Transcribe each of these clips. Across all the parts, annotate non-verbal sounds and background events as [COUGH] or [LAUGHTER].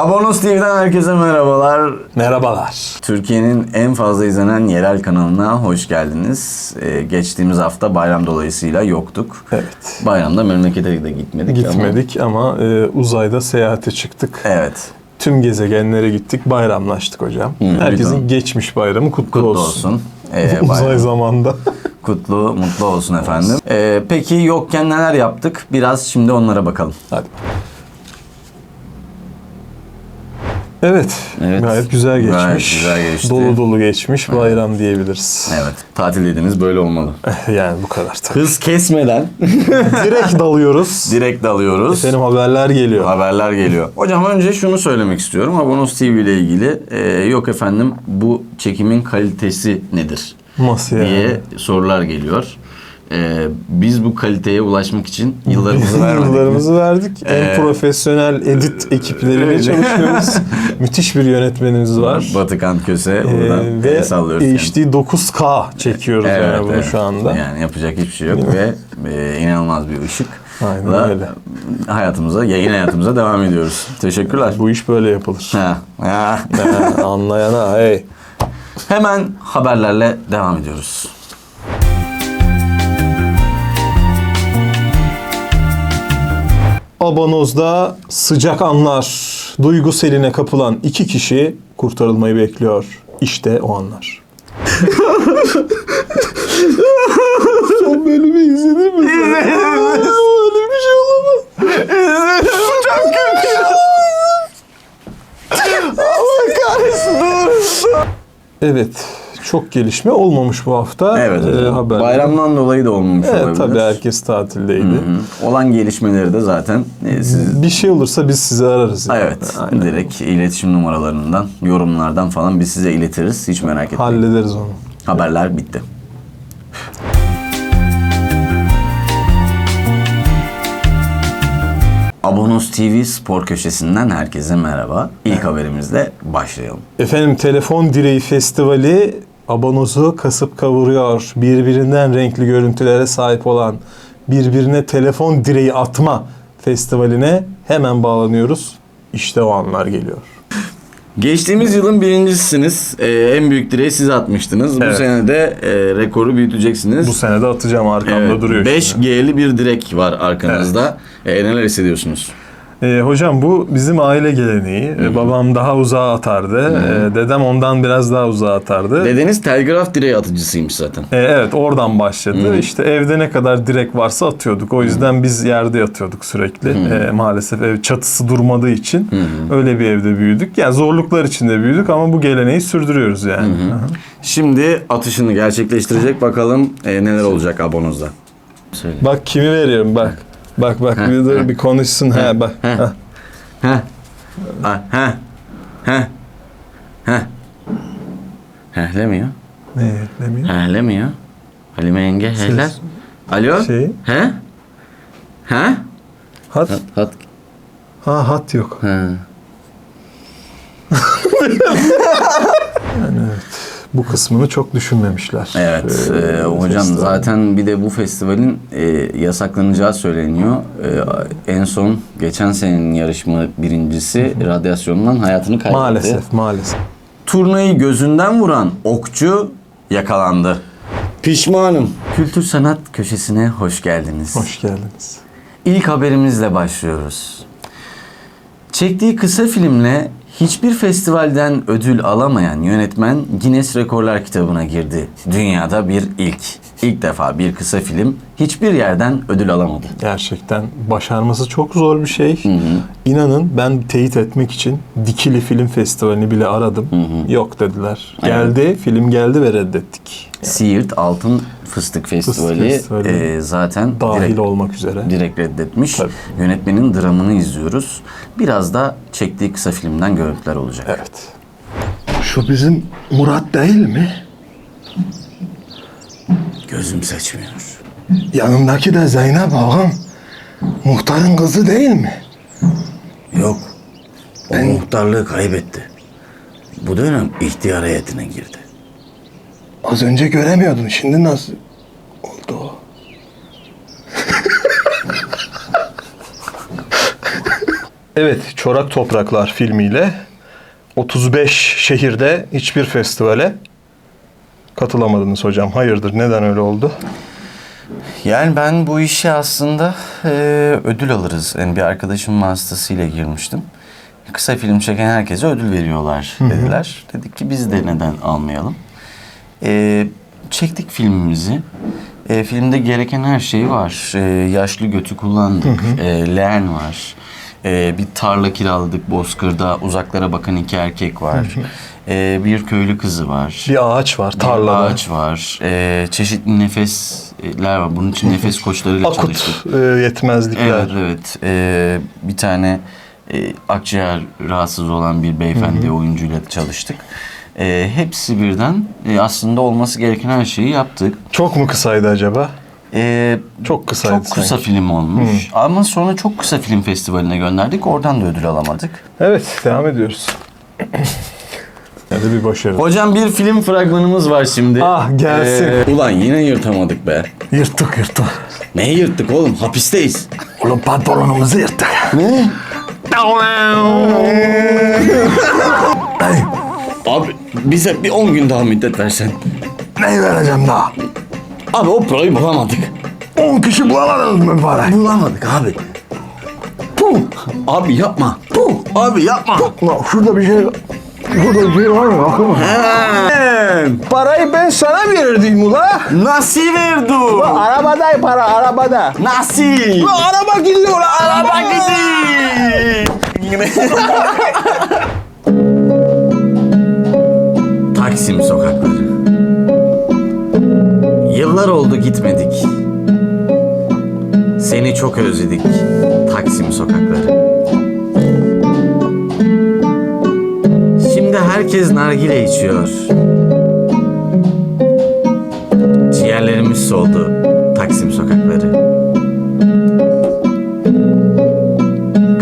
Abonos TV'den herkese merhabalar. Merhabalar. Türkiye'nin en fazla izlenen yerel kanalına hoş geldiniz. Ee, geçtiğimiz hafta bayram dolayısıyla yoktuk. Evet. Bayramda memlekete de gitmedik. Gitmedik ama, e, uzayda seyahate çıktık. Ama, evet. Tüm gezegenlere gittik, bayramlaştık hocam. Herkesin lütfen. geçmiş bayramı kutlu, Kutlu olsun. olsun. [LAUGHS] Ee, Uzay zamanda. [LAUGHS] Kutlu, mutlu olsun efendim. Ee, peki yokken neler yaptık? Biraz şimdi onlara bakalım. Hadi. Evet, Evet. gayet güzel geçmiş. Gayet güzel geçti. Dolu dolu geçmiş, bayram diyebiliriz. Evet. Tatil dediğiniz böyle olmalı. [LAUGHS] yani bu kadar tabii. Hız kesmeden [LAUGHS] Direkt dalıyoruz. [LAUGHS] direkt dalıyoruz. Efendim haberler geliyor. Haberler geliyor. Hocam önce şunu söylemek istiyorum. Abonos TV ile ilgili. Ee, yok efendim bu çekimin kalitesi nedir? Nasıl yani? diye sorular geliyor. Ee, biz bu kaliteye ulaşmak için yıllarımızı vermedik. Yıllarımızı verdik. Ee, en profesyonel edit ekipleriyle öyle. çalışıyoruz. [LAUGHS] Müthiş bir yönetmenimiz var. Batıkan Köse Ee, ve sallıyoruz. HD 9K çekiyoruz yani bunu şu anda. Yani yapacak hiçbir şey yok ve e, inanılmaz bir ışıkla Aynen öyle. hayatımıza, yayın hayatımıza devam ediyoruz. Teşekkürler. Bu iş böyle yapılır. Ha, ha. Ha, Anlayana hey. Hemen haberlerle devam ediyoruz. Abanoz'da sıcak anlar. Duygu seline kapılan iki kişi kurtarılmayı bekliyor. İşte o anlar. Son bölümü izledin mi sen? Öyle bir şey olamaz. Çok kötü. Allah kahretsin. Evet. Çok gelişme olmamış bu hafta. Evet. Ee, haber. Bayramdan dolayı da olmamış Evet olabilir. tabii herkes tatildeydi. Hı. Olan gelişmeleri de zaten e, siz Bir şey olursa biz sizi ararız. yani. Evet, Aynen. direkt iletişim numaralarından, yorumlardan falan biz size iletiriz. Hiç merak etmeyin. Hallederiz onu. Haberler bitti. Abonos TV spor köşesinden herkese merhaba. İlk haberimizle başlayalım. Efendim Telefon Direği Festivali abanozu kasıp kavuruyor. Birbirinden renkli görüntülere sahip olan birbirine telefon direği atma festivaline hemen bağlanıyoruz. İşte o anlar geliyor. Geçtiğimiz yılın birincisiniz. Ee, en büyük direği siz atmıştınız. Bu Evet. sene de e, rekoru büyüteceksiniz. Bu sene de atacağım arkamda Evet, duruyor. şimdi. 5G'li bir direk var arkanızda. Ee, neler hissediyorsunuz? Ee, hocam bu bizim aile geleneği. Ee, babam daha uzağa atardı. Ee, dedem ondan biraz daha uzağa atardı. Dedeniz telgraf direği atıcısıymış zaten. Ee, evet oradan başladı. İşte evde ne kadar direk varsa atıyorduk. O yüzden biz yerde yatıyorduk sürekli. Ee, maalesef ev çatısı durmadığı için öyle bir evde büyüdük. Yani zorluklar içinde büyüdük ama bu geleneği sürdürüyoruz yani. Şimdi atışını gerçekleştirecek. Bakalım e, neler olacak abonozda. Söyle. Bak kimi veriyorum bak. Bak bak bir dur bir konuşsun ha bak. Ha. Ha, heh. Heh. Heh. Hehlemiyor. Ne demiyor? Hehlemiyor. Halime yenge hehler. Alo? Şey. He? He? Hat. Hat. hat. Ha hat yok. Ha. [LAUGHS] Bu kısmını çok düşünmemişler. Evet Ee, e, hocam festival. zaten bir de bu festivalin e, yasaklanacağı söyleniyor. E, en son geçen senenin yarışma birincisi radyasyondan hayatını kaybetti. Maalesef maalesef. Turnayı gözünden vuran okçu yakalandı. Pişmanım. Kültür sanat köşesine hoş geldiniz. Hoş geldiniz. İlk haberimizle başlıyoruz. Çektiği kısa filmle hiçbir festivalden ödül alamayan yönetmen Guinness Rekorlar kitabına girdi. Dünyada bir ilk. İlk defa bir kısa film hiçbir yerden ödül alamadı. Gerçekten başarması çok zor bir şey. İnanın ben teyit etmek için Dikili Film Festivali'ni bile aradım. Yok dediler. Geldi, film geldi ve reddettik. Siirt Altın Fıstık Festivali, Festivali. e, zaten Dahil direkt, olmak üzere. direkt reddetmiş. Tabii. Yönetmenin dramını izliyoruz. Biraz da çektiği kısa filmden görüntüler olacak. Evet. Şu bizim Murat değil mi? Gözüm seçmiyor. Yanındaki de Zeynep ağam. Muhtarın kızı değil mi? Yok. O muhtarlığı kaybetti. Bu dönem ihtiyar heyetine girdi. Az önce göremiyordun. Şimdi nasıl oldu o? Evet, Çorak Topraklar filmiyle 35 şehirde hiçbir festivale katılamadınız hocam. Hayırdır, neden öyle oldu? Yani ben bu işe aslında e, ödül alırız. Yani bir arkadaşım vasıtasıyla girmiştim. Kısa film çeken herkese ödül veriyorlar dediler. Dedik ki biz de neden almayalım. E, çektik filmimizi. E, filmde gereken her şey var. E, yaşlı götü kullandık. E, leğen var. E, bir tarla kiraladık Bozkır'da. Uzaklara bakan iki erkek var. E, bir köylü kızı var. Bir ağaç var Bir tarlada. ağaç var. Ee, çeşitli nefesler var. Bunun için nefes [LAUGHS] koçlarıyla çalıştık. Akut e, yetmezlikler. Evet evet. Ee, bir tane e, akciğer rahatsız olan bir beyefendi oyuncuyla çalıştık. Ee, hepsi birden e, aslında olması gereken her şeyi yaptık. Çok mu kısaydı acaba? Ee, Çok kısaydı çok kısa sanki. film olmuş. Ama sonra çok kısa film festivaline gönderdik. Oradan da ödül alamadık. Evet, devam ediyoruz. [LAUGHS] Hadi bir başarı. Hocam bir film fragmanımız var şimdi. Ah, gelsin. Ee, ulan yine yırtamadık be. Yırttık yırttık. Neyi yırttık oğlum? Hapisteyiz. Oğlum pantolonumuzu yırttık. Ne? Abi bize bir 10 gün daha müddet versen. neyi vereceğim daha? Abi o parayı bulamadık. 10 kişi bulamadınız mı parayı? Bulamadık abi. Puh. Abi yapma. Puh. Abi yapma. Ulan şurada bir şey... Şurada bir şey var mı? Parayı ben sana verirdim ula. Nasıl verdi? Arabada para, arabada. Nasıl? Araba gidiyor ula, Araba gidiyor. [LAUGHS] Taksim sokakları. Yıllar oldu gitmedik. Seni çok özledik Taksim sokakları. Herkes nargile içiyor. Ciğerlerimiz soldu Taksim sokakları.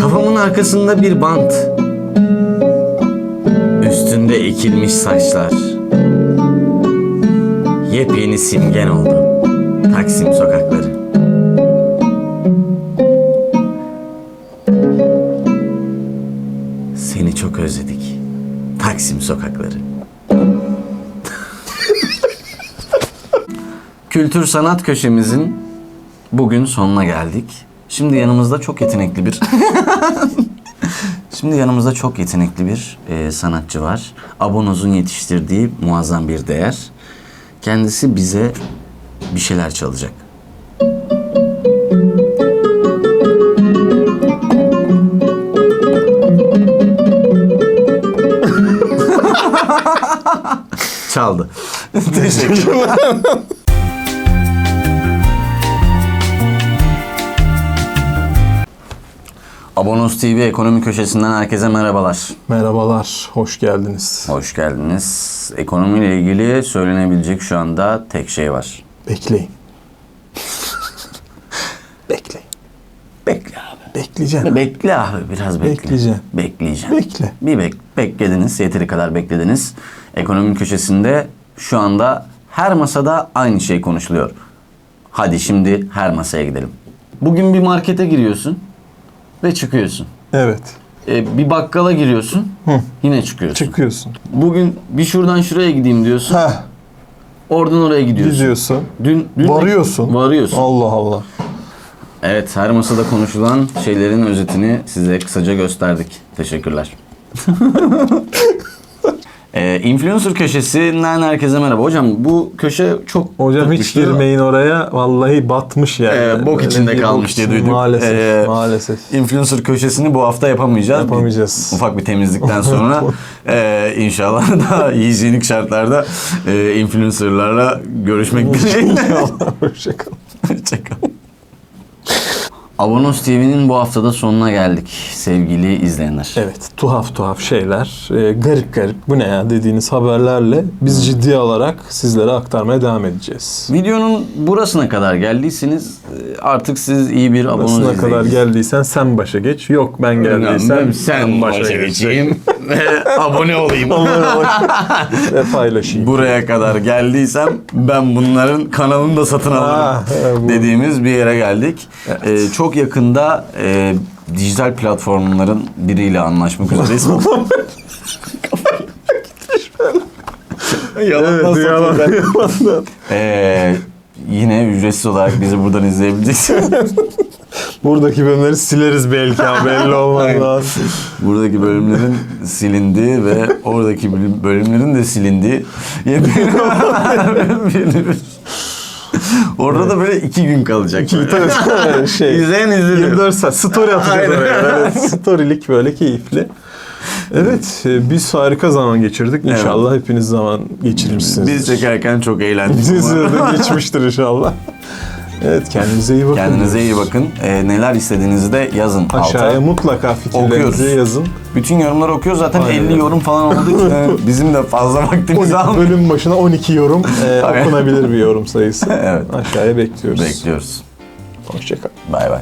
Kafamın arkasında bir bant. Üstünde ekilmiş saçlar. Yepyeni simgen oldu. Taksim sokakları. Seni çok özledik. Taksim sokakları. Kültür sanat köşemizin bugün sonuna geldik. Şimdi yanımızda çok yetenekli bir [LAUGHS] Şimdi yanımızda çok yetenekli bir e, sanatçı var. Abonoz'un yetiştirdiği muazzam bir değer. Kendisi bize bir şeyler çalacak. Çaldı. [LAUGHS] Teşekkürler. Abonos TV ekonomi köşesinden herkese merhabalar. Merhabalar, hoş geldiniz. Hoş geldiniz. Ekonomiyle ilgili söylenebilecek şu anda tek şey var. Bekleyin. Bekleyin. Bekle abi. Bekleyeceğim. Bekle abi biraz bekle. Bekleyeceğim. Bekleyeceğim. Bekle. Bir bek beklediniz. Yeteri kadar beklediniz. Ekonomi köşesinde şu anda her masada aynı şey konuşuluyor. Hadi şimdi her masaya gidelim. Bugün bir markete giriyorsun ve çıkıyorsun. Evet, Ee, bir bakkala giriyorsun. Yine çıkıyorsun. çıkıyorsun. Bugün bir şuradan şuraya gideyim diyorsun. Heh, Oradan oraya gidiyorsun. gidiyorsun. Dün, dün Varıyorsun. Varıyorsun. Allah Allah. Evet, her masada konuşulan şeylerin özetini size kısaca gösterdik. Teşekkürler. [LAUGHS] ee, influencer köşesinden herkese merhaba. Hocam bu köşe çok Hocam hiç tutmuştu. girmeyin oraya. Vallahi batmış yani. Ee, bok Böyle içinde bir kalmış diye duyduk. Maalesef, Ee, maalesef. Influencer köşesini bu hafta yapamayacağız. Yapamayacağız. Bir- ufak bir temizlikten sonra [LAUGHS] e, inşallah [LAUGHS] daha hijyenik şartlarda e, influencerlarla görüşmek dileğiyle. Hoşçakalın. Hoşçakalın. Abonos TV'nin bu haftada sonuna geldik sevgili izleyenler. Evet, tuhaf tuhaf şeyler, e, garip garip bu ne ya dediğiniz haberlerle biz ciddiye alarak sizlere aktarmaya devam edeceğiz. Videonun burasına kadar geldiyseniz e, artık siz iyi bir abonos Burasına kadar izleyicisi- geldiysen sen başa geç. Yok ben geldiysem sen başa geçeyim [LAUGHS] ve [LAUGHS] abone olayım. [LAUGHS] ve paylaşayım. Buraya kadar geldiysem ben bunların kanalını da satın alırım Ha, e, bu- dediğimiz bir yere geldik. Ee, çok yakında e, dijital platformların biriyle anlaşmak üzereyiz. [LAUGHS] Evet, yalan, yalan. Ee, yine ücretsiz olarak bizi buradan izleyebileceksiniz. Buradaki bölümleri sileriz belki ha belli olmaz. Lazım. Buradaki bölümlerin silindiği ve oradaki bölüm- bölümlerin de silindiği yepyeni bir- Orada da böyle iki gün kalacak. böyle. şey, İzleyen izlenir. 24 saat story atacağız oraya. Böyle storylik böyle keyifli. Evet, e, biz harika zaman geçirdik. İnşallah hepiniz zaman geçirmişsiniz. Biz çekerken çok eğlendik. Siz de geçmiştir inşallah. Evet, kendinize iyi bakın. Kendinize iyi bakın. Ee, neler istediğinizi de yazın Aşağıya alta. mutlaka fikirlerinizi Okuyoruz. yazın. Bütün yorumları okuyoruz. Zaten Aynen 50 öyle. yorum falan olduğu [LAUGHS] için e, bizim de fazla vaktimizi 12 almıyor. bölüm başına 12 yorum [LAUGHS] e, okunabilir bir yorum sayısı. [LAUGHS] Evet. Aşağıya bekliyoruz. Bekliyoruz. Hoşçakalın. Bay bay.